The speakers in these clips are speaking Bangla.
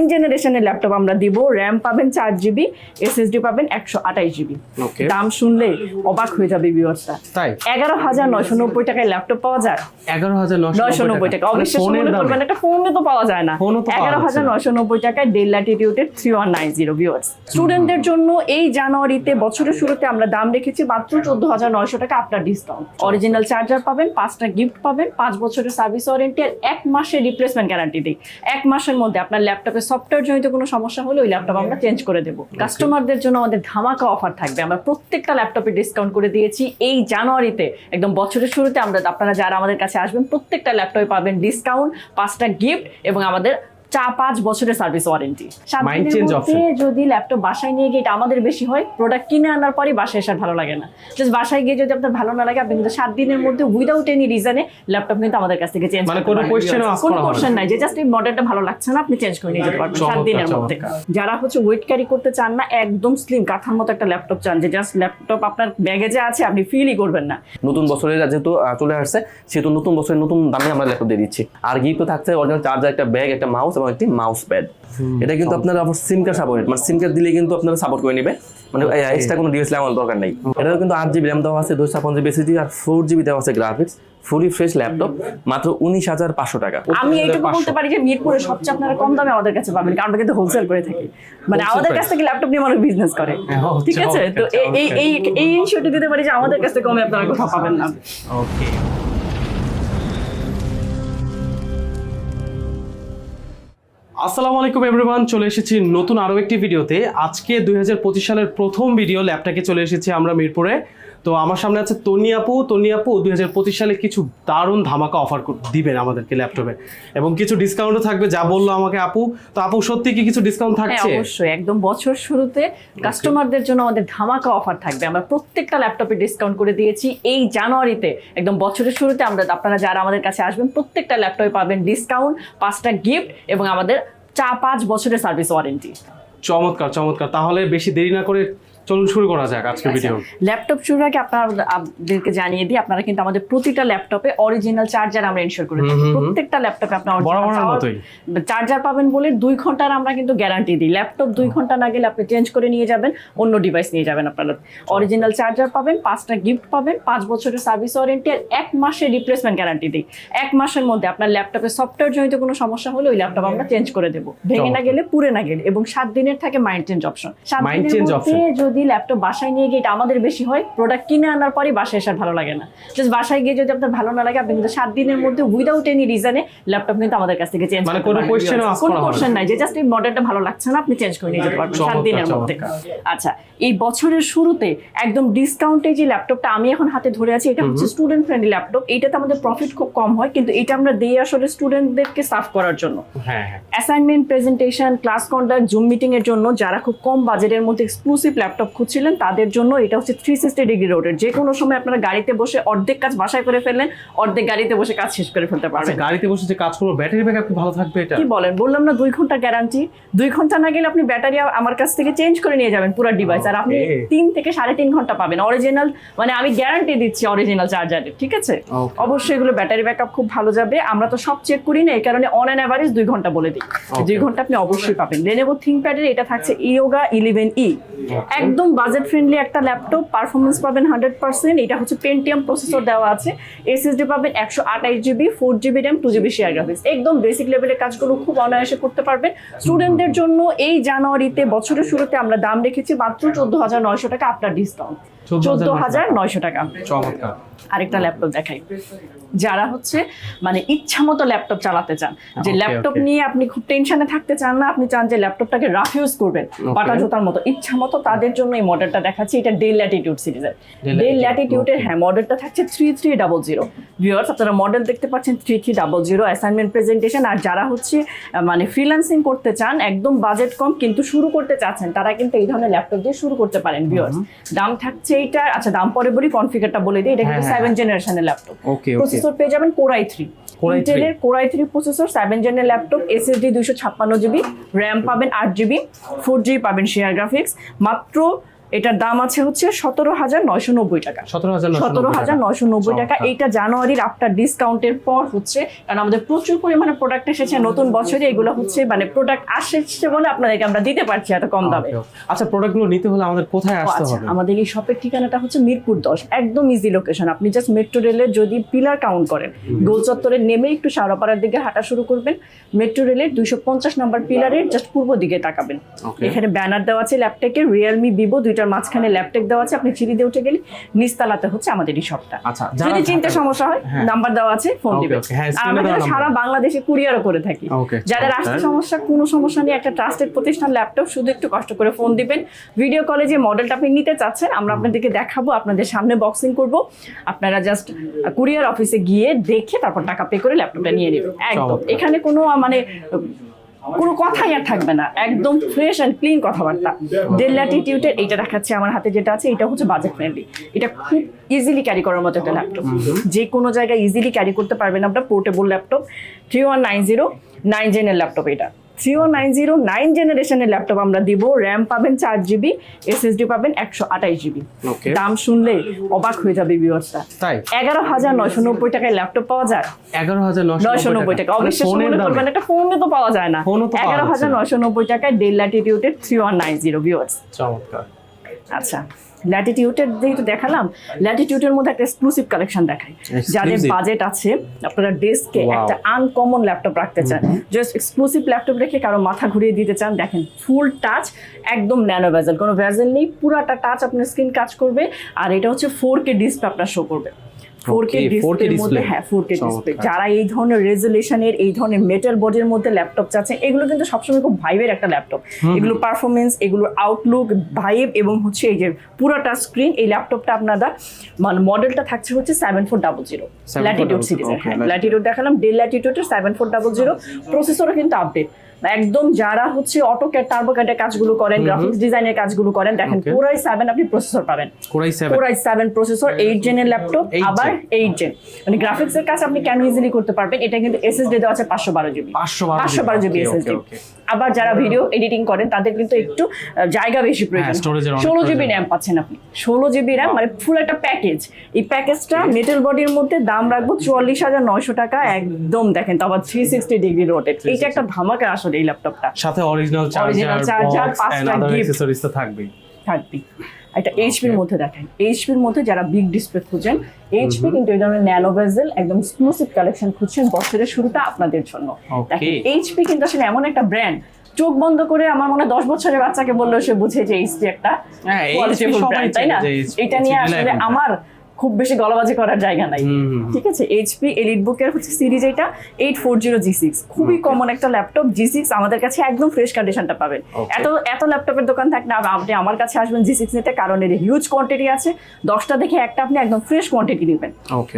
নাইন জেনারেশনের ল্যাপটপ আমরা দিব। র্যাম পাবেন চার জিবি এসএসডি পাবেন একশো আঠাইশ জিবি দাম শুনলে অবাক হয়ে যাবে ভিউয়ার্সটা তাই? এগারো হাজার নয়শো নব্বই টাকায় ল্যাপটপ পাওয়া যায়? এগারো হাজার নয়শো নব্বই টাকা। অবশ্যই মনে করবেন একটা ফোনে তো পাওয়া যায় না। এগারো হাজার নয়শো নব্বই টাকায় Dell ল্যাটিটিউডের three one nine zero viewers স্টুডেন্টদের জন্য এই জানুয়ারিতে বছরের শুরুতে আমরা দাম রেখেছি মাত্র চোদ্দ হাজার নয়শো টাকা আপনার ডিসকাউন্ট অরিজিনাল চার্জার পাবেন পাঁচটা গিফট পাবেন পাঁচ বছরের সার্ভিস ওয়ারেন্টি আর এক মাসের রিপ্লেসমেন্ট গ্যারান্টি দিই। এক মাসের মধ্যে আপনার ল্যাপটপে সফটওয়্যার জনিত কোনো সমস্যা হলে ওই ল্যাপটপ আমরা চেঞ্জ করে দেবো। কাস্টমারদের জন্য আমাদের ধামাকা অফার থাকবে। আমরা প্রত্যেকটা ল্যাপটপে ডিসকাউন্ট করে দিয়েছি। এই জানুয়ারিতে একদম বছরের শুরুতে আমরা আপনারা যারা আমাদের কাছে আসবেন প্রত্যেকটা ল্যাপটপে পাবেন ডিসকাউন্ট পাঁচটা গিফট এবং আমাদের চা পাঁচ বছরের সার্ভিস ওয়ারেন্টি যদি ল্যাপটপ বাসায় নিয়ে গিয়ে এটা আমাদের বেশি হয় প্রোডাক্ট কিনে আনার পরই বাসায় এসে ভালো লাগে না। জাস্ট বাসায় গিয়ে যদি আপনার ভালো না লাগে আপনি কিন্তু সাত দিনের মধ্যে উইদাউট এনি রিজনে ল্যাপটপ কিন্তু আমাদের কাছ থেকে চেঞ্জ মানে কোনো ask কোনো। কোশ্চেন নাই যে জাস্ট এই মডেলটা ভালো লাগছে না আপনি চেঞ্জ করে নিয়ে যেতে পারবেন সাত দিনের মধ্যে। যারা হচ্ছে ওয়েট ক্যারি করতে চান না একদম স্লিম কাঁথার মতো একটা ল্যাপটপ চান যে জাস্ট ল্যাপটপ আপনার ব্যাগে যে আছে আপনি ফিলই করবেন না। নতুন বছরের যেহেতু চলে আসছে সেহেতু নতুন বছরের নতুন দামে আমরা ল্যাপটপ দিয়ে দিচ্ছি। আর গিফট থাকছে অরিজিনাল চার্জার একটা ব্যাগ একটা মাউস এবং একটি মাউস প্যাড এটা কিন্তু আপনারা আবার সিম কার্ড সাপোর্ট মানে সিম কার্ড দিলে কিন্তু আপনারা সাপোর্ট করে নেবে। মানে এক্সট্রা কোনো ডিভাইস লাগানোর দরকার নেই। এটাও কিন্তু আট জিবি র্যাম দেওয়া আছে দুশো ছাপ্পান্ন জিবি এসএসডি আর ফোর জিবি দেওয়া আছে গ্রাফিক্স ফুলি ফ্রেশ ল্যাপটপ মাত্র উনিশ হাজার পাঁচশো টাকা। আমি এইটুকু বলতে পারি যে মিরপুরে সবচেয়ে আপনারা কম দামে আমাদের কাছে পাবেন কারণ আমরা কিন্তু হোলসেল করে থাকি। মানে আমাদের কাছ। থেকে। ল্যাপটপ নিয়ে মানুষ বিজনেস করে। হ্যাঁ, ঠিক আছে? তো এই- এই এই ইনশিওরটি দিতে পারি যে আমাদের কাছ থেকে কমে আপনারা কোথাও পাবেন না। ওকে আসসালামু আলাইকুম এভরিওয়ান চলে এসেছি নতুন আরও একটি ভিডিওতে আজকে দুই হাজার পঁচিশ সালের প্রথম ভিডিও ল্যাপটাকে চলে এসেছি আমরা মিরপুরে। তো আমার সামনে আছে তনি আপু। তনি আপু দুই হাজার পঁচিশ সালে কিছু দারুণ ধামাকা অফার দিবেন আমাদেরকে ল্যাপটপে এবং কিছু ডিসকাউন্টও থাকবে যা বলল আমাকে আপু। তো আপু সত্যি কি কিছু ডিসকাউন্ট হ্যাঁ থাকছে? অবশ্যই। একদম বছর শুরুতে কাস্টমারদের জন্য আমাদের ধামাকা অফার থাকবে। আমরা প্রত্যেকটা ল্যাপটপে ডিসকাউন্ট করে দিয়েছি। এই জানুয়ারিতে একদম বছরের শুরুতে আমরা আপনারা যারা আমাদের কাছে আসবেন প্রত্যেকটা ল্যাপটপে পাবেন ডিসকাউন্ট পাঁচটা গিফট এবং আমাদের চা পাঁচ বছরের সার্ভিস ওয়ারেন্টি চমৎকার চমৎকার। তাহলে বেশি দেরি না করে চলুন শুরু করা যাক আজকের ভিডিও ল্যাপটপ শুরুর আগে আপনাদেরকে জানিয়ে দিই আপনারা কিন্তু আমাদের প্রতিটা ল্যাপটপে অরিজিনাল চার্জার আমরা ইনশিওর করে হুম। প্রত্যেকটা ল্যাপটপে আপনার। চার্জার পাবেন বলে দুই ঘণ্টার আমরা কিন্তু গ্যারান্টি দিই। ল্যাপটপ দুই ঘণ্টা না গেলে আপনি চেঞ্জ করে নিয়ে যাবেন অন্য ডিভাইস নিয়ে যাবেন আপনারা। অরিজিনাল চার্জার পাবেন পাঁচটা গিফট পাবেন পাঁচ বছরের সার্ভিস ওয়ারেন্টি আর এক মাসের রিপ্লেসমেন্ট গ্যারান্টি দিই। এক মাসের মধ্যে আপনার ল্যাপটপে সফটওয়্যার জনিত কোনো সমস্যা হলে ওই ল্যাপটপ আমরা চেঞ্জ করে দেবো। ভেঙে না গেলে পুড়ে না গেলে এবং সাত দিনের থাকে মাইন্ড চেঞ্জ অপশন সাত দিনের মধ্যে। যদি ল্যাপটপ বাসায় নিয়ে গিয়ে এটা আমাদের বেশি হয় প্রোডাক্ট কিনে আনার পরই বাসায় এসে ভালো লাগে না। জাস্ট বাসায় গিয়ে যদি আপনার ভালো না লাগে আপনি কিন্তু সাত দিনের মধ্যে উইদাউট এনি রিজনে ল্যাপটপ কিন্তু আমাদের কাছ থেকে চেঞ্জ মানে কোনো ও কোনো। কোশ্চেন নাই যে জাস্ট এই মডেলটা ভালো লাগছে না আপনি চেঞ্জ করে নিয়ে যেতে পারবেন সাত দিনের মধ্যে। আচ্ছা এই বছরের শুরুতে একদম ডিসকাউন্টে যে ল্যাপটপটা আমি এখন হাতে ধরে আছি এটা হচ্ছে স্টুডেন্ট ফ্রেন্ডলি ল্যাপটপ এইটাতে আমাদের প্রফিট খুব কম হয় কিন্তু এটা আমরা দিই আসলে স্টুডেন্টদেরকে সার্ভ করার জন্য। হ্যাঁ হ্যাঁ। Assignment presentation class conduct zoom meeting এর জন্য যারা খুব কম বাজেটের মধ্যে এক্সক্লুসিভ ল্যাপটপ খুঁজছিলেন তাদের জন্য এটা হচ্ছে থ্রি সিক্সটি ডিগ্রি রোডের যে কোনো সময় আপনারা গাড়িতে বসে অর্ধেক কাজ বাসায় করে ফেললেন অর্ধেক গাড়িতে বসে কাজ শেষ করে ফেলতে আচ্ছা পারবেন গাড়িতে বসে যে কাজ করব ব্যাটারি ব্যাকআপ ভালো থাকবে এটা? কি বলেন? বললাম না দুই ঘণ্টা গ্যারান্টি দুই ঘণ্টা না গেলে আপনি ব্যাটারি আমার কাছ থেকে চেঞ্জ করে নিয়ে যাবেন পুরো ডিভাইস আর আপনি তিন থেকে সাড়ে তিন ঘণ্টা পাবেন। অরিজিনাল মানে আমি গ্যারান্টি দিচ্ছি অরিজিনাল চার্জারের ঠিক আছে? অবশ্যই এগুলো ব্যাটারি ব্যাকআপ খুব ভালো যাবে। আমরা তো সব চেক করি না এই কারণে অন অ্যান অ্যাভারেজ দুই ঘণ্টা বলে দিই। দুই ঘণ্টা আপনি অবশ্যই পাবেন। লেনেভো থিঙ্কপ্যাডের এটা থাকছে ইয়োগা ইলেভেন ই একদম বাজেট ফ্রেন্ডলি একটা ল্যাপটপ পারফরমেন্স পাবেন হান্ড্রেড পার্সেন্ট এটা হচ্ছে পেন্টিয়াম প্রসেসর দেওয়া আছে। এসএসডি পাবেন একশো আঠাইশ GB four GB RAM two GB share graphics একদম বেসিক লেভেলের কাজগুলো খুব অনায়াসে করতে পারবেন। স্টুডেন্টদের জন্য এই জানুয়ারিতে বছরের শুরুতে আমরা দাম রেখেছি মাত্র চোদ্দ হাজার নয়শো টাকা আপনার ডিসকাউন্ট 14,900 চোদ্দ হাজার নয়শো টাকা। আরেকটা ল্যাপটপ দেখাই। যারা হচ্ছে মানে ইচ্ছা মতো ল্যাপটপ চালাতে চান যে ল্যাপটপ নিয়ে আপনি খুব টেনশনে থাকতে চান না আপনি চান যে ল্যাপটপটাকে রাফ ইউজ করবেন জোতার মতো। ইচ্ছা মতো তাদের জন্য এই মডেলটা দেখাচ্ছি এটা ডেল ল্যাটিটিউড সিরিজের ডেল ল্যাটিটিউডের হ্যাঁ মডেলটা থাকছে three three double zero viewers আপনারা মডেল দেখতে পাচ্ছেন three three double zero assignment presentation আর যারা হচ্ছে মানে ফ্রিল্যান্সিং করতে চান একদম বাজেট কম কিন্তু শুরু করতে চাচ্ছেন তারা কিন্তু এই ধরনের ল্যাপটপ দিয়ে শুরু করতে পারেন ভিউয়ার্স দাম থাকছে এইটা আচ্ছা দাম পরে বলি কনফিগারটা বলে দিই এটা কিন্তু। সেভেন জেনারেশনের ল্যাপটপ. প্রসেসর পেয়ে যাবেন কোরাই থ্রি Core i3 ইন্টেলের core i three processor seven জেনের laptop SSD দুইশো ছাপ্পান্ন জিবি র্যাম পাবেন আট জিবি ফোর জিবি পাবেন শেয়ার গ্রাফিক্স মাত্র এটার দাম আছে হচ্ছে সতেরো হাজার নয়শো নব্বই টাকা। সতেরো হাজার নয়শো নব্বই টাকা। এইটা জানুয়ারির আফটার ডিসকাউন্টের পর হচ্ছে কারণ আমাদের প্রচুর পরিমাণে প্রোডাক্ট এসেছে নতুন বছরে এগুলো হচ্ছে মানে প্রোডাক্ট আসছে বলে আপনাদেরকে আমরা দিতে পারছি এত কম দামে। আচ্ছা প্রোডাক্টগুলো নিতে হলে আমাদের কোথায় আসতে আচ্ছা হবে? আমাদের এই শপের ঠিকানাটা হচ্ছে মিরপুর দশ। একদম ইজি লোকেশন আপনি জাস্ট মেট্রো রেলের যদি পিলার কাউন্ট করেন গোল চত্বরে নেমে একটু শাহরাপাড়ার দিকে হাঁটা শুরু করবেন মেট্রো রেলের দুইশো পঞ্চাশ নাম্বার পিলারের জাস্ট পূর্ব দিকে তাকাবেন। এখানে ব্যানার দেওয়া আছে ল্যাপটেকের রিয়েলমি ভিভো দুইটার মাঝখানে ল্যাপটেক দেওয়া আছে আপনি চিড়ি দিয়ে উঠে গেলে নিচতলাতে হচ্ছে আমাদের এই শপটা আচ্ছা যদি চিনতে সমস্যা হয় হ্যাঁ। নাম্বার দেওয়া আছে ফোন দিবে. হ্যাঁ, আমরা সারা বাংলাদেশে কুরিয়ারও করে থাকি। যাদের আসতে সমস্যা কোনো সমস্যা নেই একটা ট্রাস্টেড প্রতিষ্ঠান ল্যাপটপ শুধু একটু কষ্ট করে ফোন দিবেন। ভিডিও কলে যে মডেলটা আপনি নিতে চাচ্ছেন আমরা আপনাদেরকে দেখাবো আপনাদের সামনে বক্সিং করব। আপনারা জাস্ট কুরিয়ার অফিসে গিয়ে দেখে তারপর টাকা পে করে ল্যাপটপটা নিয়ে নেবেন। একদম। এখানে কোনো মানে কোনো কথাই আর থাকবে না। একদম ফ্রেশ অ্যান্ড ক্লিন কথাবার্তা। ডেল ল্যাটিটিউডের এটা দেখাচ্ছে আমার হাতে যেটা আছে এটা হচ্ছে বাজেট ফ্রেন্ডলি এটা খুব ইজিলি ক্যারি করার মতো একটা ল্যাপটপ যে কোনো জায়গায় ইজিলি ক্যারি করতে পারবেন আপনার portable laptop three one nine zero nine জেনের laptop এটা। Three one nine zero nine জেনারেশনের ল্যাপটপ আমরা দিব। র্যাম পাবেন চার জিবি এসএসডি পাবেন একশো আঠাশ জিবি দাম শুনলে অবাক হয়ে যাবে ভিউয়ার্সটা তাই? এগারো হাজার নয়শো নব্বই টাকায় ল্যাপটপ পাওয়া যায়। এগারো হাজার নয়শো নব্বই টাকা। অবশ্যই মানে মনে করবেন একটা ফোনে তো পাওয়া যায় না। এগারো হাজার নয়শো নব্বই টাকায় Dell ল্যাটিটিউডের three one nine zero viewers চমৎকার। আচ্ছা। ল্যাটিটিউডের যেহেতু দেখালাম ল্যাটিটিউডের মধ্যে একটা এক্সক্লুসিভ কালেকশন দেখাই। যাদের বাজেট আছে আপনারা ডেস্কে. একটা আনকমন ল্যাপটপ রাখতে চান। জাস্ট এক্সক্লুসিভ ল্যাপটপ রেখে কারও মাথা ঘুরিয়ে দিতে চান দেখেন ফুল টাচ একদম ন্যানো ভ্যাজেল কোনো ভ্যাজেল নেই পুরাটা টাচ আপনার স্ক্রিন কাজ করবে আর এটা হচ্ছে ফোর কে ডিসপ্লে আপনার শো করবে। 4K ডিসপ্লের মধ্যে হ্যাঁ ডিসপ্লে যারা এই ধরনের রেজুলেশনের এই ধরনের মেটাল বডির মধ্যে ল্যাপটপ চাচ্ছেন এগুলো কিন্তু সবসময় খুব ভাইবের একটা ল্যাপটপ এগুলো পারফরমেন্স এগুলো আউটলুক ভাইব এবং হচ্ছে এই যে পুরোটা স্ক্রিন এই ল্যাপটপটা আপনারা মানে মডেলটা থাকছে হচ্ছে seven four double zero 7400 Latitude সিরিজের হ্যাঁ। ল্যাটিটিউড দেখালাম ডেল ল্যাটিটিউডের সেভেন ফোর ডাবল জিরো প্রসেসরও কিন্তু আপডেট একদম যারা হচ্ছে অটো ক্যাট কাজগুলো করেন গ্রাফিক্স ডিজাইনের কাজগুলো করেন দেখেন. পুরাই সেভেন আপনি প্রসেসর পাবেন। Core i seven core i seven processor eight জেনের laptop আবার এইট জেন মানে গ্রাফিক্স এর কাজ আপনি কেন ইজিলি করতে পারবেন? এটা কিন্তু এসএসডি দেওয়া আছে পাঁচশো বারো জিবি পাঁচশো বারো জিবি এসএসডি আবার যারা ভিডিও এডিটিং করেন তাদের কিন্তু একটু জায়গা বেশি প্রয়োজন। হ্যাঁ, ষোলো জিবি র্যাম পাচ্ছেন আপনি। ষোলো জিবি র্যাম মানে ফুল একটা প্যাকেজ এই প্যাকেজটা মেটাল বডির মধ্যে দাম রাখব চুয়াল্লিশ হাজার নয়শো টাকা একদম দেখেন তো আবার থ্রি সিক্সটি ডিগ্রি রোটেট এইটা একটা ধামাকা আসলে। এই ল্যাপটপটা। সাথে অরিজিনাল Original চার্জার পাঁচটা। অ্যাকসেসরিজ তো থাকবেই। থাকবে। একটা এইচপির মধ্যে দেখেন। এইচপির মধ্যে যারা বিগ ডিসপ্লে খুঁজেন এইচপি কিন্তু এই ধরনের ন্যানো ভেজেল একদম এক্সক্লুসিভ কালেকশন খুঁজছেন বছরের শুরুটা আপনাদের জন্য। এইচপি কিন্তু আসলে এমন একটা ব্র্যান্ড চোখ বন্ধ করে আমার মনে হয় দশ বছরের বাচ্চাকে বললেও সে বুঝে যে এইচপি একটা হ্যাঁ, তাই না? এটা নিয়ে আসলে আমার খুব বেশি গলাবাজি করার জায়গা নাই। ঠিক আছে? এইচপি এলিট বুকের হচ্ছে সিরিজ এটা eight four zero G six খুবই কমন একটা ল্যাপটপ জি সিক্স আমাদের কাছে একদম ফ্রেশ কন্ডিশনটা পাবেন. এত এত ল্যাপটপের দোকান থাক না আপনি আমার কাছে আসবেন জি সিক্স নিতে কারণ এর হিউজ কোয়ান্টিটি আছে। দশটা দেখে একটা আপনি একদম ফ্রেশ কোয়ান্টিটি নেবেন।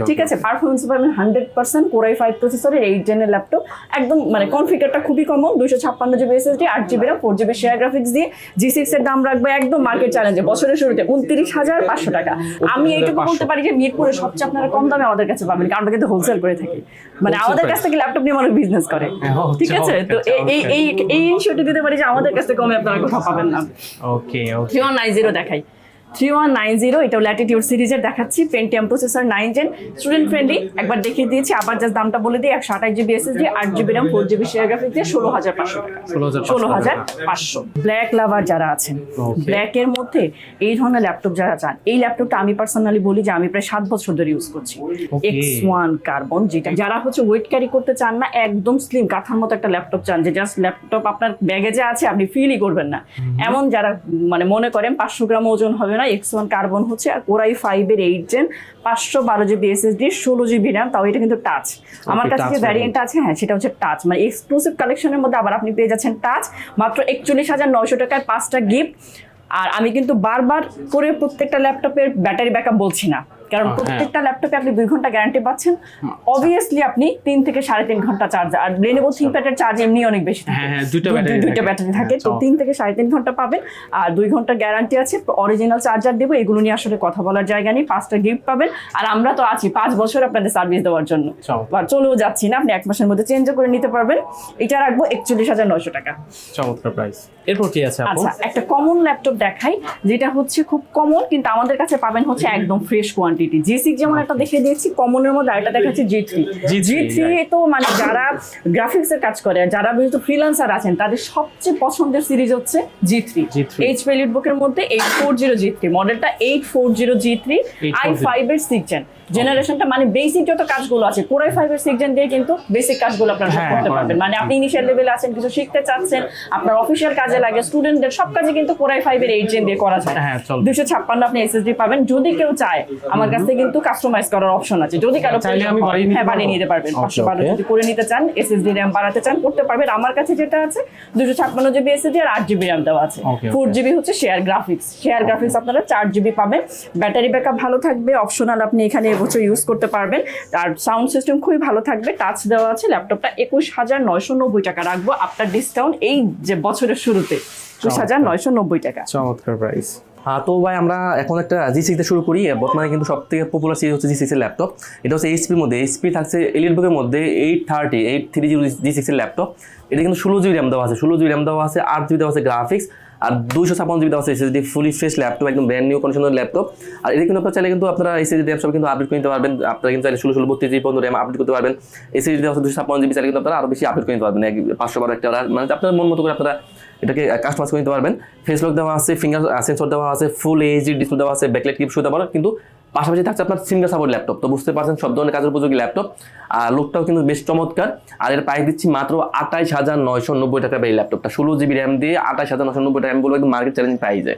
ঠিক আছে? পারফরমেন্স পাবেন hundred percent core i five প্রসেসরের এইট জেনের ল্যাপটপ একদম মানে কনফিগারটা খুবই কমন দুশো ছাপ্পান্ন জিবি এসএসডি আট GB RAM four GB share graphics দিয়ে জি সিক্স এর দাম রাখবে একদম মার্কেট চ্যালেঞ্জে বছরের শুরুতে উনত্রিশ হাজার পাঁচশো টাকা। আমি এইটুকু বলতে পারি যে মিরপুরে সবচেয়ে আপনারা কম দামে আমাদের কাছে পাবেন কারণ আমরা কিন্তু হোলসেল করে থাকি। মানে আমাদের কাছ থেকে। ল্যাপটপ নিয়ে মানুষ বিজনেস করে। হ্যাঁ, ঠিক আছে? তো এই- এই এই ইস্যুটি দিতে পারি যে আমাদের কাছ থেকে কমে আপনারা কোথাও পাবেন না। ওকে ওকে নাইন জিরো দেখাই। থ্রি ওয়ান নাইন জিরো এটা ল্যাটিটিউড সিরিজের দেখাচ্ছি। Pentium processor nine gen student friendly একবার দেখিয়ে দিয়েছি আবার জাস্ট দামটা বলে দিই একশো আঠাশ জিবি এসএসডি আট GB RAM four GB share graphics দিয়ে ষোলো হাজার পাঁচশো টাকা। ষোলো হাজার পাঁচশো ব্ল্যাক লাভার যারা আছেন ব্ল্যাকের মধ্যে এই ধরনের ল্যাপটপ যারা চান এই ল্যাপটপটা আমি পার্সোনালি বলি যে আমি প্রায় সাত বছর ধরে ইউজ করছি। এক্স ওয়ান কার্বন যেটা যারা হচ্ছে ওয়েট ক্যারি করতে চান না একদম স্লিম কাঠার মতো একটা ল্যাপটপ চান যে জাস্ট ল্যাপটপ আপনার ব্যাগে যে আছে আপনি ফিলই করবেন না। এমন যারা মানে মনে করেন পাঁচশো গ্রাম ওজন হবে না এক্স ওয়ান কার্বন হচ্ছে আর কোরাই ফাইভের এইট জেন পাঁচশো বারো জিবি এসএসডি ষোলো জিবি র্যাম তাও এটা কিন্তু টাচ আমার কাছে যে ভ্যারিয়েন্ট আছে হ্যাঁ সেটা হচ্ছে টাচ মানে এক্সক্লুসিভ কালেকশনের মধ্যে আবার আপনি পেয়ে যাচ্ছেন টাচ মাত্র একচল্লিশ হাজার নয়শো টাকায় পাঁচটা গিফট আর আমি কিন্তু বারবার করে প্রত্যেকটা ল্যাপটপের ব্যাটারি ব্যাকআপ বলছি না। কারণ হ্যাঁ। প্রত্যেকটা ল্যাপটপে আপনি দুই ঘণ্টা গ্যারান্টি পাচ্ছেন। অবভিয়াসলি আপনি তিন থেকে সাড়ে তিন ঘণ্টা চার্জ আর লেনোভো থিংকপ্যাডের চার্জ এমনি অনেক বেশি থাকে। হ্যাঁ, হ্যাঁ, দুইটা ব্যাটারি থাকে। তো তিন থেকে সাড়ে তিন ঘণ্টা পাবেন। আর দুই ঘণ্টা গ্যারান্টি আছে অরিজিনাল চার্জার দেবো এগুলো নিয়ে আসলে কথা বলার জায়গা নেই পাঁচটা গিফট পাবেন। আর আমরা তো আছি পাঁচ বছর আপনাদের সার্ভিস দেওয়ার জন্য। বা চলেও যাচ্ছি না আপনি এক মাসের মধ্যে চেঞ্জও করে নিতে পারবেন। এটা রাখব একচল্লিশ হাজার নয়শো টাকা। চমৎকার প্রাইস এরপর কি আছে আচ্ছা একটা কমন ল্যাপটপ দেখাই যেটা হচ্ছে খুব কমন কিন্তু আমাদের কাছে পাবেন হচ্ছে একদম ফ্রেশ কোয়ান্টিটি জি সিক্স যেমন একটা দেখিয়ে দিয়েছি কমনের মধ্যে আরেকটা দেখাচ্ছি জি থ্রি জি থ্রি তো মানে যারা গ্রাফিক্স এর কাজ করে যারা যেহেতু ফ্রিল্যান্সার আছেন তাদের সবচেয়ে পছন্দের সিরিজ হচ্ছে জি থ্রি G3 এইচ পেলিট বুকের মধ্যে eight four zero G three মডেলটা eight four zero G three I five এর সিক্স জেনারেশনটা মানে বেসিক যত কাজগুলো আছে কোরাই ফাইভ এর সিক্স দিয়ে কিন্তু বেসিক কাজগুলো আপনারা সব হ্যাঁ, করতে পারবেন। মানে আপনি ইনিশিয়াল লেভেলে আছেন কিছু শিখতে চাচ্ছেন আপনার অফিসিয়াল কাজে লাগে স্টুডেন্টদের সব কাজে কিন্তু কোরাই ফাইভ এর এইট জেন দিয়ে করা যায়। হ্যাঁ, দুশো ছাপ্পান্ন আপনি এসএসডি পাবেন। যদি কেউ চায় আমার কাছে কিন্তু কাস্টমাইজ করার অপশন আছে। যদি কারও হয়, বাড়িয়ে নিতে বাড়িয়ে নিতে পারবেন। পাঁচশো বারো যদি করে নিতে চান এসএসডি র্যাম বাড়াতে চান করতে পারবেন। আমার কাছে যেটা আছে দুশো ছাপ্পান্ন জিবি এসএসডি আর আট জিবি র্যাম দেওয়া আছে। ফোর জিবি হচ্ছে শেয়ার গ্রাফিক্স শেয়ার গ্রাফিক্স আপনারা চার জিবি পাবেন। ব্যাটারি ব্যাকআপ ভালো থাকবে। অপশনাল আপনি এখানে এবছর ইউজ করতে পারবেন। আর সাউন্ড সিস্টেম খুবই ভালো থাকবে। টাচ দেওয়া আছে ল্যাপটপটা একুশ হাজার নয়শো নব্বই টাকা রাখব আপনার ডিসকাউন্ট এই যে বছরের শুরুতে। একুশ হাজার নয়শো নব্বই টাকা। চমৎকার প্রাইস তো ভাই, আমরা এখন একটা জি সিক্সে শুরু করি। বর্তমানে কিন্তু সব থেকে পপুলার সিরিজ হচ্ছে জি সিক্সের ল্যাপটপ এটা হচ্ছে এইচপির মধ্যে। এইচপি থাকছে এলিট বুকের মধ্যে eight thirty eight three zero G সিক্সের ল্যাপটপ এটা কিন্তু ষোলো জিবি র্যাম দেওয়া আছে। ষোলো জিবি র্যাম দেওয়া আছে, আট জিবি দেওয়া আছে গ্রাফিক্স আর দুইশো ছাপ্পান্ন জিবি আছে এসএসডি ফুলি ফ্রেশ ল্যাপটপ একদম ব্র্যান্ড নিউ কন্ডিশনের ল্যাপটপ আর কিন্তু আপনারা চাইলে কিন্তু আপনারা এসএসডি র্যাম সব কিন্তু আপডেট করে নিতে পারবেন। আপনারা কিন্তু চাইলে ষোলো ষোলো, বত্রিশ জিবি পর্যন্ত র্যাম আপডেট করতে পারবেন। এসএসডি দেওয়া দুশো ছাপ্পান্ন জিবি চাইলে কিন্তু আপনারা আরও বেশি আপডেট করে নিতে পারবেন। পাঁচশো বারো একটা মানে আপনার মন মতো করে আপনারা এটাকে কাস্টমাইজ করে নিতে পারবেন। ফেস দেওয়া আছে ফিঙ্গার সেন্সর দেওয়া আছে ফুল এইচডি ডিসপ্লে দেওয়া আছে ব্যাকলাইট কিপ দেওয়া কিন্তু পাশাপাশি থাকছে আপনার সিঙ্গার সাপোর্ট ল্যাপটপ। তো বুঝতে পারছেন, সব ধরনের কাজের উপযোগী ল্যাপটপ। আর লোকটাও কিন্তু বেশ চমৎকার। আর এর প্রাইস দিচ্ছি মাত্র আঠাইশ হাজার নয়শো নব্বই টাকা এই ল্যাপটপটা। ষোলো জিবি র্যাম দিয়ে আঠাইশ হাজার নয়শো নব্বই টাকা আমি বলব একদম মার্কেট চ্যালেঞ্জ প্রাইজে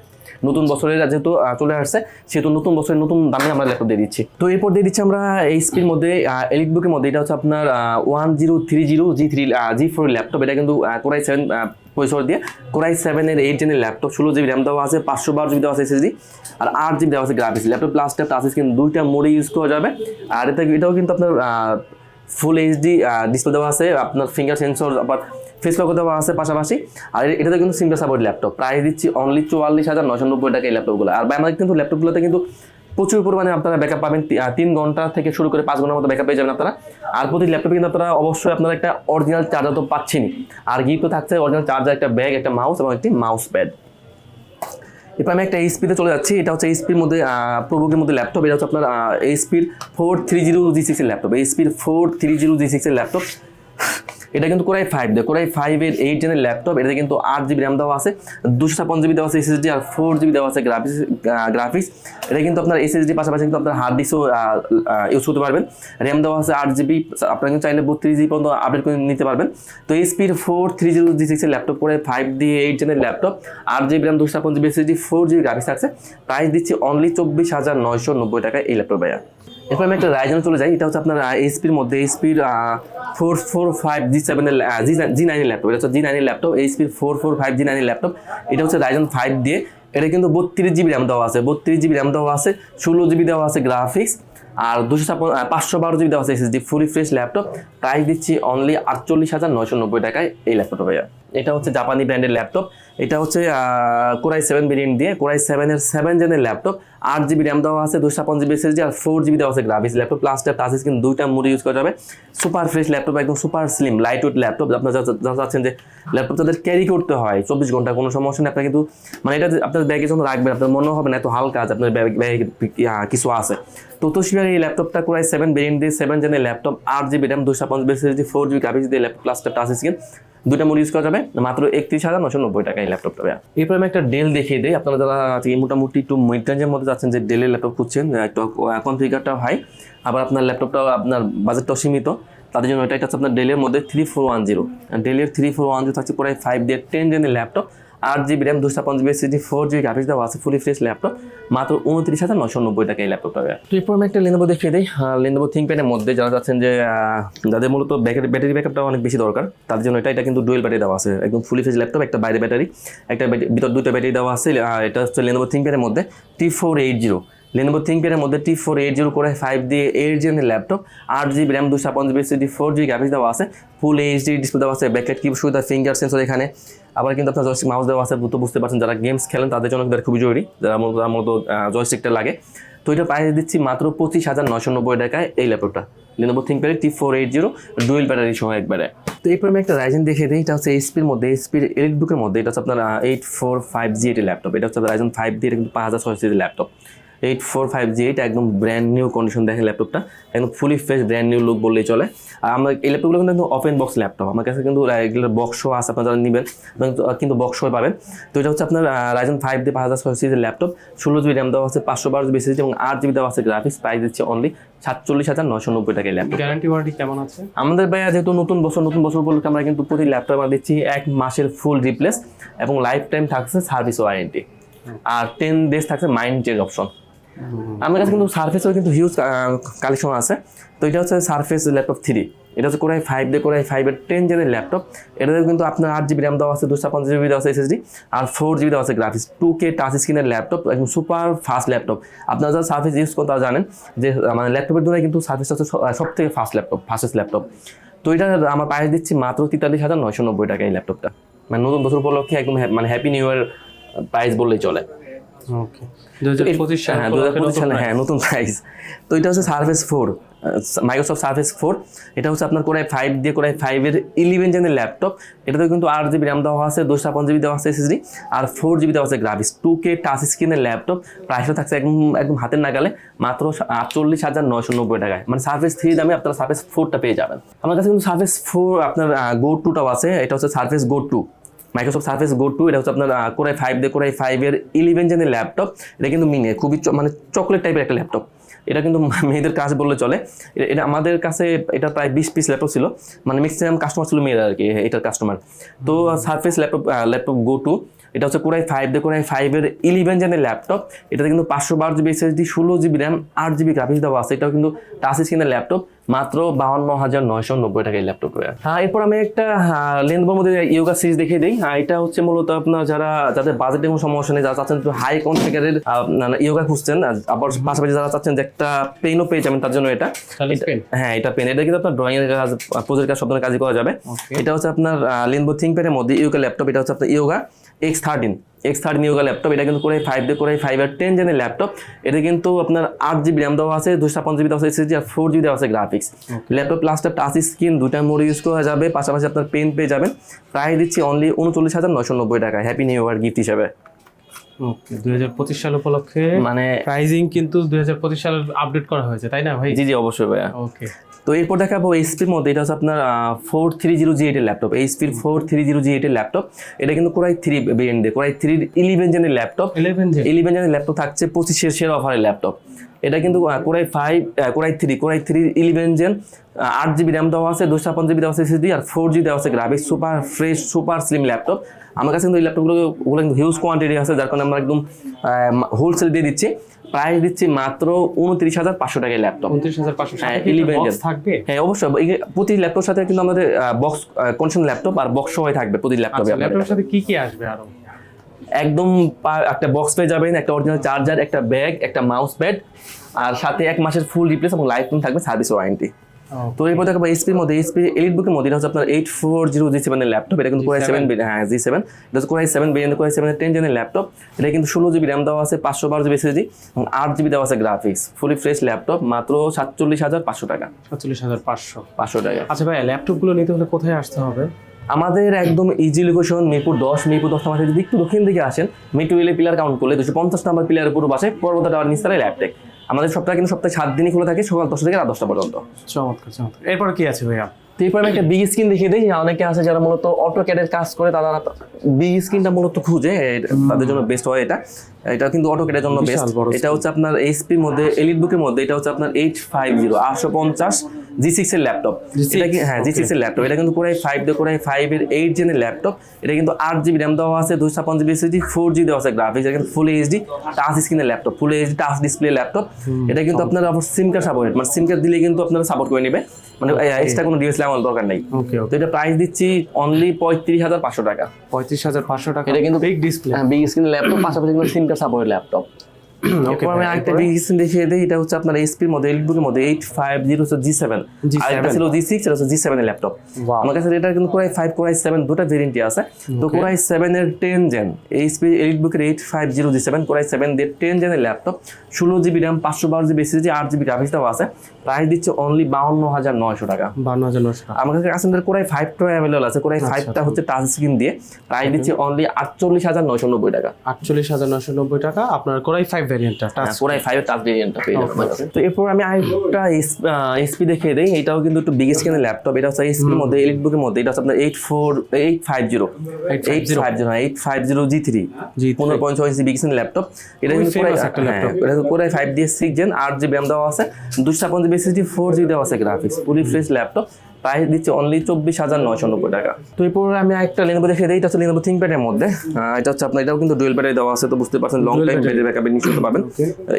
নতুন বছরের যেহেতু চলে আসছে, সেহেতু নতুন বছরের নতুন দামে আমরা ল্যাপটপ দিয়ে দিচ্ছি। তো এরপর দিয়ে দিচ্ছি আমরা এইচপির মধ্যে এলিট বুকের মধ্যে। এটা হচ্ছে আপনার one zero three zero G three G four laptop এটা কিন্তু কোরাই সেভেন পয়সর দিয়ে কোরাই সেভেনের এইট জেনের ল্যাপটপ ষোলো জিবি র্যাম দেওয়া আছে, পাঁচশো বারো জিবি দেওয়া আছে এসএসডি আর আট জিবি দেওয়া আছে graphics laptop plus tap touch screen দুইটা মোডে ইউজ করা যাবে। আর এটা, এটাও কিন্তু আপনার ফুল এইচডি ডিসপ্লে দেওয়া আছে। আপনার ফিঙ্গার সেন্সর আবার ফেস দেওয়া আছে পাশাপাশি। আর এটাতে কিন্তু সিঙ্গেল সাপোর্ট ল্যাপটপ প্রাইস দিচ্ছি অনলি চুয়াল্লিশ হাজার নশো নব্বই টাকা এই ল্যাপটপগুলো আর ভাই আমাদের কিন্তু ল্যাপটপগুলোতে কিন্তু প্রচুর পরিমাণে আপনারা ব্যাকআপ পাবেন। তিন ঘণ্টা থেকে শুরু করে পাঁচ ঘণ্টার মতো ব্যাকআপ পেয়ে যাবেন আপনারা। আর প্রতি ল্যাপটপে কিন্তু আপনারা অবশ্যই আপনারা একটা অরিজিনাল চার্জার তো পাচ্ছেনই। আর গিফট তো থাকছে অরিজিনাল চার্জার একটা ব্যাগ একটা মাউস এবং একটি মাউস প্যাড এরপর আমি একটা এইচপিতে চলে যাচ্ছি। এটা হচ্ছে এইচপির মধ্যে প্রবুকের মধ্যে ল্যাপটপ এটা হচ্ছে আপনার এইচপির ফোর থ্রি জিরো জি সিক্সের ল্যাপটপ এইচপির ফোর থ্রি জিরো জি সিক্সের ল্যাপটপ এটা কিন্তু কোরাই ফাইভ দেয় কোরাই ফাইভের এইট জেনের ল্যাপটপ এটাতে কিন্তু আট জিবি র্যাম দেওয়া আছে, দুশো ছাপ্পান্ন জিবি দেওয়া আছে এসএসডি আর ফোর জিবি দেওয়া আছে গ্রাফিক্স গ্রাফিক্স এটা কিন্তু আপনার এসএসডি পাশাপাশি কিন্তু আপনার হার্ড ডিস্কও ইউজ করতে পারবেন। র্যাম দেওয়া আছে আট জিবি আপনারা কিন্তু চাইলে বত্রিশ জিবি পর্যন্ত আপডেট করে নিতে পারবেন। তো এইচপির ফোর থ্রি জিরো জি সিক্সের ল্যাপটপ করে ফাইভ দিয়ে এইট জেনের ল্যাপটপ আট জিবি র্যাম দুশো ছাপ্পান্ন GB SSD four GB graphics আছে প্রাইস দিচ্ছি অনলি চব্বিশ হাজার নয়শো নব্বই টাকা এই ল্যাপটপ ভাইয়া। এরপর আমি একটা রাইজনে চলে যাই, এটা হচ্ছে আপনার এইচপির মধ্যে এইচপির ফোর ফোর ফাইভ জি সেভেনের জি নাইনের ল্যাপটপ এটা হচ্ছে জি নাইনের ল্যাপটপ এইচপির ফোর ফোর ফাইভ জি নাইনের ল্যাপটপ এটা হচ্ছে রাইজন ফাইভ দিয়ে, এটা কিন্তু বত্রিশ জিবি র্যাম দেওয়া আছে, বত্রিশ জিবি র্যাম দেওয়া আছে, ষোলো জিবি দেওয়া আছে গ্রাফিক্স আর দুশো ছাপ্পান্ন পাঁচশো বারো জিবি দেওয়া আছে SSD fully fresh laptop price দিচ্ছি অনলি আটচল্লিশ হাজার নয়শো নব্বই টাকায় এই ল্যাপটপটা ভাইয়া। এটা হচ্ছে জাপানি ব্র্যান্ডের ল্যাপটপ। এটা হচ্ছে কোরাই সেভেন ভেরিয়েন্ট দিয়ে কোরাই সেভেনের সেভেন জেনের ল্যাপটপ। আট জিবি র্যাম দেওয়া আছে দুশো ছাপ্পান্ন জিবি এসএসডি আর ফোর জিবি দেওয়া আছে graphics laptop. Plus tap touch screen দুইটা মোডে ইউজ করা যাবে। সুপার ফ্রেশ ল্যাপটপ, একদম super slim light weight laptop. আপনার যা- চাচ্ছেন যে ল্যাপটপ তাদের ক্যারি করতে হয়, চব্বিশ ঘণ্টা কোনো সমস্যা নেই। আপনার কিন্তু মানে এটা আপনার ব্যাগে যখন রাখবেন আপনার মনে হবে না, এত হালকা আছে আপনার ব্যাগে কিছু আছে। তো তোশিবার এই ল্যাপটপটা কোরাই সেভেন ভেরিয়েন্ট দিয়ে সেভেন জেনের ল্যাপটপ, আট জিবি র্যাম দুশো ছাপ্পান্ন GB SSD four GB graphics দিয়ে ল্যাপটপ প্লাস টাচ স্ক্রিন দুইটা মোড ইউজ করা যাবে। মাত্র একত্রিশ হাজার নশো নব্বই টাকা এই ল্যাপটপটা ভাইয়া। এরপর আমি একটা ডেল দেখিয়ে দিই। আপনারা যারা আজকে মোটামুটি একটু মিড মধ্যে যাচ্ছেন যে ডেলের ল্যাপটপ খুঁজছেন একটু কনফিগারটাও হাই আবার আপনার ল্যাপটপটাও আপনার বাজেটটাও সীমিত। তাদের জন্য এটা হচ্ছে আপনার ডেলের মধ্যে থ্রি ফোর ওয়ান জিরো ডেলের থ্রি ফোর ওয়ান জিরো থাকছে প্রায় ফাইভ ডে টেন জেনের ল্যাপটপ আট জিবি র্যাম, দুশো ছাপ্পান্ন জিবি সিটি ফোর জিবি গ্রাফিক্স দেওয়া আছে ফুলি ফ্রেশ ল্যাপটপ মাত্র উনত্রিশ হাজার নশো নব্বই টাকা এই ল্যাপটপটা তো এরপর আমি একটা লেনোভো দেখিয়ে দিই। লেনোভো থিঙ্কপ্যাডের মধ্যে যারা যাচ্ছেন যে যাদের মূলত ব্যাটারি ব্যাকআপটা অনেক বেশি দরকার, তাদের জন্য এটা এটা কিন্তু ডুয়েল ব্যাটারি দেওয়া আছে। একদম ফুলি ফ্রেশ ল্যাপটপ একটা বাইরে ব্যাটারি একটা ব্যাটারি- ভিতর দুটো ব্যাটারি দেওয়া আছে। এটা হচ্ছে লেনোভো থিঙ্কপ্যাডের মধ্যে T four eight zero Lenovo থিঙ্কপ্যাডের মধ্যে T four eight zero core five দিয়ে এইট জেনের ল্যাপটপ আট জিবি র্যাম দুশো পঞ্চাশ বিসিডি ফোর জিবি গ্রাফিক্স দেওয়া আছে ফুল এইচডি ডিসপ্লে দেওয়া আছে ব্যাকেট কি সুবিধা ফিঙ্গার সেন্সর এখানে। আবার কিন্তু আপনার জয়স্টিক মাউস দেওয়া আছে বুঝতে পারছেন যারা গেমস খেলেন, তাদের জন্য কিন্তু খুবই জরুরি, যারা মূলত যারা মূলত জয়স্টিকটা লাগে। তো এটা প্রাইস দিচ্ছি মাত্র পঁচিশ হাজার নশো নব্বই টাকায় এই ল্যাপটপটা Lenovo ThinkPad T four eight zero dual battery সহ একবারে। তো এরপর আমি একটা রাইজেন দেখে দিই, এটা হচ্ছে এইচপির মধ্যে এইচপির এলিট বুকের মধ্যে, এটা হচ্ছে আপনার এইট ফোর ফাইভ জি এটি ল্যাপটপ এটা হচ্ছে রাইজেন ফাইভ দিয়ে এটা কিন্তু পাঁচ হাজার ছয় laptop eight four five G eight একদম ব্র্যান্ড নিউ কন্ডিশন দেখেন ল্যাপটপটা একদম fully fresh brand new look বললেই চলে। আর আমরা এই ল্যাপটপগুলো কিন্তু একদম ওপেন বক্স ল্যাপটপ আমার কাছে কিন্তু এগুলোর বক্সও আছে আপনারা যারা নেবেন কিন্তু বক্সও পাবেন। তো এটা হচ্ছে আপনার রাইজন ফাইভ দিয়ে পাঁচ হাজার ছয় সিজির ল্যাপটপ ষোলো জিবি র্যাম দেওয়া আছে পাঁচশো বারো জিবি সিজি এবং আট জিবি দেওয়া আছে গ্রাফিক্স প্রাইস দিচ্ছে অনলি সাতচল্লিশ হাজার নশো নব্বই টাকা ল্যাপটপ গ্যারান্টি ওয়ারেন্টি কেমন আছে? আমাদের ভাইয়া যেহেতু নতুন বছর নতুন বছর উপলক্ষে আমরা কিন্তু প্রতি ল্যাপটপ আমরা দিচ্ছি এক মাসের ফুল রিপ্লেস এবং লাইফ টাইম থাকছে সার্ভিস ওয়ারেন্টি আর টেন ডেজ থাকছে মাইন্ড চেঞ্জ অপশন আমার কাছে কিন্তু সার্ফেসেও কিন্তু হিউজ কালেকশন আছে। তো এটা হচ্ছে সার্ফেস ল্যাপটপ থ্রি এটা হচ্ছে কোরাই ফাইভ দিয়ে কোরাই ফাইভের টেন জেনের ল্যাপটপ এটাতে কিন্তু আপনার আট জিবি র্যাম দেওয়া আছে, দুশো পঞ্চাশ জিবি দেওয়া আছে এসএসডি আর ফোর জিবি দেওয়া আছে গ্রাফিক্স টু কে টাচ স্ক্রিনের ল্যাপটপ একদম সুপার ফাস্ট ল্যাপটপ আপনারা যারা সার্ফেস ইউজ করেন, তারা জানেন যে মানে ল্যাপটপের দুনিয়ায় কিন্তু সার্ফেস হচ্ছে সব থেকে ফাস্ট ল্যাপটপ ফাস্টেস্ট ল্যাপটপ তো এটা আমার প্রাইস দিচ্ছি মাত্র তেতাল্লিশ হাজার নয়শো নব্বই টাকা এই ল্যাপটপটা মানে নতুন বছর উপলক্ষে একদম মানে হ্যাপি নিউ ইয়ার প্রাইস বললেই চলে। ওকে সাল হ্যাঁ সালে হ্যাঁ নতুন প্রাইস তো এটা হচ্ছে Surface four Microsoft Surface four এটা হচ্ছে আপনার কোরাই ফাইভ দিয়ে কোরাই ফাইভের ইলেভেন জেনের ল্যাপটপ এটাতে কিন্তু আট জিবি র্যাম দেওয়া আছে দুশো ছাপ্পান্ন জিবি দেওয়া আছে এসএসডি আর ফোর জিবি দেওয়া আছে গ্রাফিক্স টু কে টাচ স্ক্রিনের ল্যাপটপ প্রাইসটা থাকছে একদম একদম হাতের নাগালে মাত্র আটচল্লিশ হাজার নয়শো নব্বই টাকায়। মানে সার্ফেস থ্রি দামে আপনারা সার্ফেস ফোরটা পেয়ে যাবেন। আমার কাছে কিন্তু সার্ফেস ফোর আপনার গো টুটাও আছে এটা হচ্ছে Surface Go two Microsoft Surface Go two এটা হচ্ছে আপনার কোরাই ফাইভ দিয়ে কোরাই ফাইভের ইলেভেন জেনের ল্যাপটপ এটা কিন্তু মিনে খুবই মানে চকলেট টাইপের একটা ল্যাপটপ এটা কিন্তু মেয়েদের কাজ বললে চলে। এটা আমাদের কাছে, এটা প্রায় বিশ পিস ল্যাপটপ ছিল। মানে ম্যাক্সিমাম কাস্টমার ছিল মেয়েরা আর কি এটার কাস্টমার তো Surface laptop laptop Go two এটা হচ্ছে কোরাই ফাইভ দিয়ে কোরাই ফাইভের ইলেভেন জেনের ল্যাপটপ এটাতে কিন্তু পাঁচশো বারো জিবি এসএসডি ষোলো জিবি র্যাম আট জিবি গ্রাফিক্স দেওয়া আছে। এটাও কিন্তু টাচ স্ক্রিনের ল্যাপটপ মাত্র বাহান্ন হাজার নয়শো নব্বই টাকা এই ল্যাপটপ হ্যাঁ এরপর আমি একটা লেন্সবোর মধ্যে ইয়োগা সিরিজ দেখিয়ে দিই। হ্যাঁ, এটা হচ্ছে মূলত আপনার যারা যাদের বাজেটের কোনো সমস্যা নেই যারা চাচ্ছেন একটু হাই কনফিগারের ইয়োগা খুঁজছেন আবার পাশাপাশি যারা চাচ্ছেন যে একটা পেনও পেয়ে যাবেন তার জন্য এটা। হ্যাঁ এটা পেন এটা কিন্তু আপনার ড্রয়িং এর কাজ প্রজেক্ট কাজ সব ধরনের কাজই করা যাবে। এটা হচ্ছে আপনার লিনবো থিঙ্কপ্যাডের মধ্যে ইয়োগা ল্যাপটপ এটা হচ্ছে আপনার Yoga X thirteen X thirteen Yoga laptop এটা কিন্তু করে ফাইভ দিয়ে করে ফাইভ আর টেন জেনের ল্যাপটপ এটা কিন্তু আপনার আট জিবি র্যাম দেওয়া আছে দুশো ছাপ্পান্ন জিবি দেওয়া আছে এসএসডি আর ফোর জিবি দেওয়া আছে গ্রাফিক্স ল্যাপটপ প্লাসটা টাচ স্ক্রিন দুটা মোড ইউজ করা যাবে পাশাপাশি আপনার পেন পেয়ে যাবেন। প্রাইস দিচ্ছি অনলি উনচল্লিশ হাজার নয়শো নব্বই টাকা হ্যাপি নিউ ইয়ার গিফট হিসাবে। ওকে সাল উপলক্ষে মানে প্রাইজিং কিন্তু দুই হাজার পঁচিশ সালে আপডেট করা হয়েছে তাই না ভাই? জি জি অবশ্যই ভাইয়া। ওকে তো এরপর দেখাবো এইচপির মধ্যে এটা হচ্ছে আপনার ফোর থ্রি জিরো জি এইটের ল্যাপটপ এইচপির ফোর থ্রি জিরো জি এইটের ল্যাপটপ এটা কিন্তু কোরাই থ্রি ভেরিয়েন্ট দিয়ে কোরাই থ্রির ইলেভেন জেনের ল্যাপটপ ইলেভেন ইলেভেন জেনের ল্যাপটপ থাকছে পঁচিশের সেরা অফারের ল্যাপটপ এটা কিন্তু core i five core i three core i three eleven gen আট জিবি র্যাম দেওয়া আছে দুশো ছাপ্পান্ন জিবি দেওয়া আছে এসএসডি আর ফোর জি দেওয়া আছে graphics super fresh super slim laptop আমার কাছে কিন্তু এই ল্যাপটপগুলো ওগুলো কিন্তু হিউজ কোয়ান্টিটি আছে যার কারণে আমরা একদম হোলসেল দিয়ে দিচ্ছি। প্রাইস দিচ্ছি মাত্র উনত্রিশ হাজার পাঁচশো টাকা ল্যাপটপ উনত্রিশ হাজার পাঁচশো। হ্যাঁ, 11 বক্স জন। থাকবে? হ্যাঁ অবশ্যই। প্রতি ল্যাপটপ সাথে কিন্তু আমাদের বক্স কন্ডিশন ল্যাপটপ আর বক্স হয়ে থাকবে প্রতি ল্যাপটপে আচ্ছা ল্যাপটপের সাথে কি কি আসবে আরও? একদম একটা বক্স পেয়ে যাবেন একটা অরিজিনাল চার্জার একটা ব্যাগ একটা মাউস প্যাড আর সাথে এক মাসের ফুল রিপ্লেস এবং লাইফ টাইম থাকবে সার্ভিস ওয়ারেন্টি তো এরপর দেখো এইচপির মধ্যে এইচপি এলিট বুকের মধ্যে এটা হচ্ছে আপনার এইট ফোর জিরো জি সেভেনের ল্যাপটপ এটা কিন্তু কোরাই সেভেন হ্যাঁ জি সেভেন এটা হচ্ছে কোরাই সেভেন বেরিয়ে কোরাই সেভেন টেন জেনের ল্যাপটপ এটা কিন্তু ষোলো জিবি র্যাম দেওয়া আছে পাঁচশো বারো জিবি এসএসডি এবং আট জিবি দেওয়া আছে গ্রাফিক্স ফুলি ফ্রেশ ল্যাপটপ মাত্র সাতচল্লিশ হাজার পাঁচশো টাকা। সাতচল্লিশ হাজার পাঁচশো। পাঁচশো টাকা। আচ্ছা ভাই ল্যাপটপগুলো নিতে হলে কোথায় আসতে হবে? আমাদের একদম ইজি লোকেশন মিরপুর দশ মিরপুর দশ নাম্বার যদি একটু দক্ষিণ দিকে আসেন। মিটু এলে পিলার কাউন্ট করলে দুশো পঞ্চাশ নাম্বার পিলারের পুরো বাসে পর্বত টাওয়ার নিস্তারে ল্যাপটেক আমাদের সপ্তাহে কিন্তু সপ্তাহে সাত দিনই খোলা থাকে সকাল দশটা থেকে রাত দশটা পর্যন্ত। চমৎকার চমৎকার। এরপর কি আছে ভাইয়া? এরপর আমি একটা বিগ স্ক্রিন দেখিয়ে দিই। অনেকে আছে যারা মূলত অটো ক্যাডের কাজ করে তারা বিগ স্ক্রিনটা মূলত খুঁজে। তাদের জন্য বেস্ট হয় এটা। এটা কিন্তু অটো ক্যাডের জন্য বেস্ট এটা হচ্ছে আপনার এইচপির মধ্যে এলিট বুকের মধ্যে এটা হচ্ছে আপনার এইট ফাইভ জিরো আটশো পঞ্চাশ। জি সিক্স এর ল্যাপটপ এটা কি হ্যাঁ জি সিক্স এর ল্যাপটপ এটা কিন্তু কোরাই ফাইভ দিয়ে কোরাই ফাইভ এর এইট জেনের ল্যাপটপ এটা কিন্তু আট জিবি র্যাম দেওয়া আছে দুশো ছাপ্পান্ন জিবি এসএসডি ফোর জি দেওয়া আছে গ্রাফিক্স এটা কিন্তু ফুল এইচডি টাচ স্ক্রিনের laptop full HD touch display laptop এটা কিন্তু আপনার আবার সিম কার্ড সাপোর্ট মানে সিম কার্ড দিলে কিন্তু আপনারা সাপোর্ট করে নেবে। মানে এক্সট্রা কোনো ডিএসএলআর আমার দরকার নেই। তো এটা প্রাইস দিচ্ছি অনলি পঁয়ত্রিশ হাজার পাঁচশো টাকা। পঁয়ত্রিশ হাজার পাঁচশো টাকা। এটা কিন্তু- big display big screen laptop পাশাপাশি কিন্তু সিম কার্ড সাপোর্টের ল্যাপটপ এরপর আমি আরেকটা ডিসিশন দেখিয়ে দিই এটা হচ্ছে আপনার এসপির মধ্যে মধ্যে এইট ফাইভ জিরো হচ্ছে জি সেভেন G7 আর এটা ছিল জি সিক্স এটা হচ্ছে জি সেভেনের ল্যাপটপ আমার কাছে এটা কিন্তু কোরাই ফাইভ কোরাই সেভেন দুটা ভেরিয়েন্টই আছে তো কোরাই সেভেনের ten gen HP এলিটবুকের eight five zero G seven core i seven দিয়ে টেন জেনের ল্যাপটপ ষোলো জিবি র্যাম পাঁচশো বারো জিবি এসএসডি আট জিবি গ্রাফিক্সটাও আছে। প্রাইস দিচ্ছে অনলি বাউন্ন হাজার নয়শো টাকা। বান্ন হাজার নশো টাকা। আমার কাছে আসলে কোরাই ফাইভটা অ্যাভেলেবল আছে কোরাই ফাইভটা হচ্ছে টাচ স্ক্রিন দিয়ে। প্রাইস দিচ্ছে অনলি আটচল্লিশ হাজার নয়শো নব্বই টাকা। আটচল্লিশ হাজার নশো নব্বই টাকা আপনার কোরাই ফাইভ ভ্যারিয়েন্টটা কোরাই ফাইভের টাচ ভেরিয়েন্টটা পেয়ে যাবেন। তো এরপর আমি আরেকটা এসপি দেখিয়ে দিই এটাও কিন্তু একটু বিগ স্ক্রিনের ল্যাপটপ এটা হচ্ছে এসপির মধ্যে এলিট বুকের মধ্যে এটা হচ্ছে আপনার eight four eight five zero eight five zero eight five zero G three G3 পনেরো পয়েন্ট ছয় বিগ স্ক্রিন ল্যাপটপ। এটা কিন্তু কোরাই ফাইভ দিয়ে সিক্স জেন আট জিবি র্যাম দেওয়া আছে দুশো ছাপ্পান্ন এসএসডি ফোর জি দেওয়া আছে graphics fully fresh laptop price দিচ্ছে অনলি চব্বিশ হাজার নয়শো নব্বই টাকা। তো এরপর আমি একটা লেনোভো দেখে দিই এটা হচ্ছে লেনোভো থিঙ্কপ্যাডের মধ্যে। এটা হচ্ছে আপনার এটাও কিন্তু ডুয়েল ব্যাটারি দেওয়া আছে তো বুঝতে পারছেন লং টাইম। ব্যাটারি ব্যাকআপ নিশ্চিত পাবেন।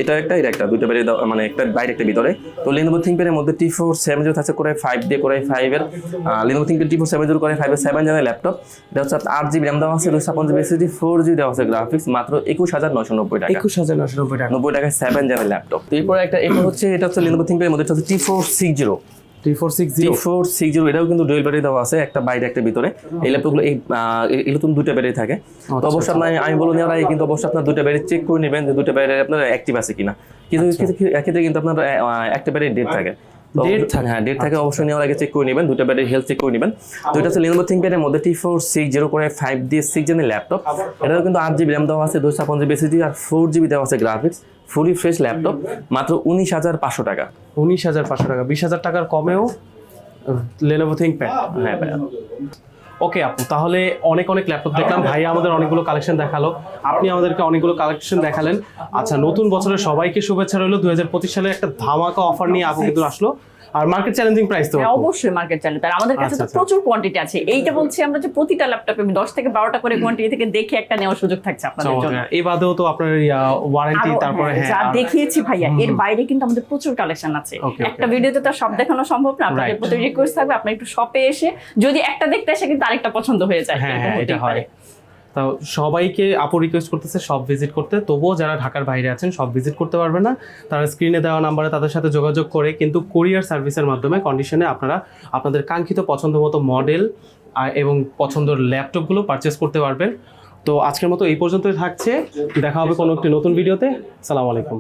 এটা একটা এটা একটা দুইটা ব্যাটারি মানে একটা বাইরে একটা ভিতরে। তো লেনোভো থিঙ্কপ্যাডের মধ্যে টি ফোর সেভেন জিরো থাকছে করে ফাইভ দিয়ে করে ফাইভের Lenovo ThinkPad T four seven zero core ফাইভের সেভেন জেনের ল্যাপটপ এটা হচ্ছে আট জিবি র্যাম দেওয়া আছে দুশো ছাপ্পান্ন জিবি এসএসডি ফোর জি দেওয়া আছে গ্রাফিক্স মাত্র একুশ হাজার নয়শো নব্বই টাকা। একুশ হাজার নশো নব্বই টাকা। নব্বই টাকায় সেভেন জেনের ল্যাপটপ তো এরপর একটা এরপর হচ্ছে এটা হচ্ছে লেনোভো থিঙ্কপ্যাডের মধ্যে এটা হচ্ছে T four six zero three four six G zero four six zero এটাও কিন্তু ডুয়েল ব্যাটারি দেওয়া আছে একটা বাইরে একটা ভিতরে। এই ল্যাপটপগুলো এই কিন্তু দুটো ব্যাটারি থাকে। তো অবশ্যই আপনার আমি বলুন নেওয়ার আগে কিন্তু অবশ্যই আপনার দুটো ব্যাটারি চেক করে নেবেন যে দুটো ব্যাটারি আপনার অ্যাক্টিভ আছে কিনা। কিন্তু কিছু- এক্ষেত্রে কিন্তু আপনার একটা ব্যাটারি ডেট থাকে। Dead অবশ্যই- থাকে? হ্যাঁ ডেট থাকে অবশ্যই নেওয়ার আগে চেক করে নেবেন দুটো ব্যাটারি হেলথ চেক করে নেবেন। তো এটা হচ্ছে লেনোভো থিঙ্কপ্যাডের মধ্যে T four six zero core five দিয়ে সিক্স জেনের ল্যাপটপ এটাও কিন্তু আট জিবি র্যাম দেওয়া আছে দুশো ছাপ্পান্ন জিবি আর ফোর জিবি দেওয়া আছে গ্রাফিক্স ফুলি ফ্রেশ ল্যাপটপ মাত্র উনিশ হাজার পাঁচশো টাকা। উনিশ হাজার পাঁচশো টাকা। বিশ হাজার টাকার কমেও লেনোভো থিঙ্কপ্যাড হ্যাঁ ভাইয়া। ওকে আপু তাহলে অনেক অনেক ল্যাপটপ দেখলাম। ভাই আমাদের অনেকগুলো কালেকশন দেখাল। আপনি আমাদেরকে অনেকগুলো কালেকশন দেখালেন। আচ্ছা নতুন বছরের সবাইকে শুভেচ্ছা রইল। দু হাজার পঁচিশ সালে একটা ধামাকা অফার নিয়ে আপু কিন্তু আসলো। আর মার্কেট চ্যালেঞ্জিং প্রাইস তো হ্যাঁ অবশ্যই মার্কেট চ্যালেঞ্জ আর আমাদের কাছে আচ্ছা, তো আচ্ছা। প্রচুর কোয়ান্টিটি আছে। এইটা বলছি আমরা যে প্রতিটা ল্যাপটপে দশ থেকে বারোটা করে কোয়ান্টিটি থেকে দেখে একটা নেওয়ার সুযোগ থাকছে আপনাদের জন্য। এই বাদেও তো আপনার ওয়ারেন্টি তারপরে হ্যাঁ, হ্যাঁ যা দেখিয়েছি ভাইয়া এর বাইরে কিন্তু আমাদের প্রচুর কালেকশন আছে. একটা ভিডিওতে তো সব দেখানো সম্ভব না। আপনাদের প্রতি রিকোয়েস্ট থাকবে আপনি একটু শপে এসে যদি একটা দেখতে আসে কিন্তু আরেকটা পছন্দ হয়ে যায়। হ্যাঁ হ্যাঁ এটা হয়। তো সবাইকে আপু রিকোয়েস্ট করতেছে, সব ভিজিট করতে। তবুও যারা ঢাকার বাইরে আছেন, সব ভিজিট করতে পারবে না। তারা স্ক্রিনে দেওয়া নাম্বারে তাদের সাথে যোগাযোগ করে কিন্তু কোরিয়ার সার্ভিসের মাধ্যমে কন্ডিশনে আপনারা আপনাদের কাঙ্ক্ষিত পছন্দ মতো মডেল এবং পছন্দের ল্যাপটপগুলো পারচেস করতে পারবেন। তো আজকের মতো এই পর্যন্তই থাকছে। দেখা হবে কোনো একটি নতুন ভিডিওতে সালাম আলাইকুম।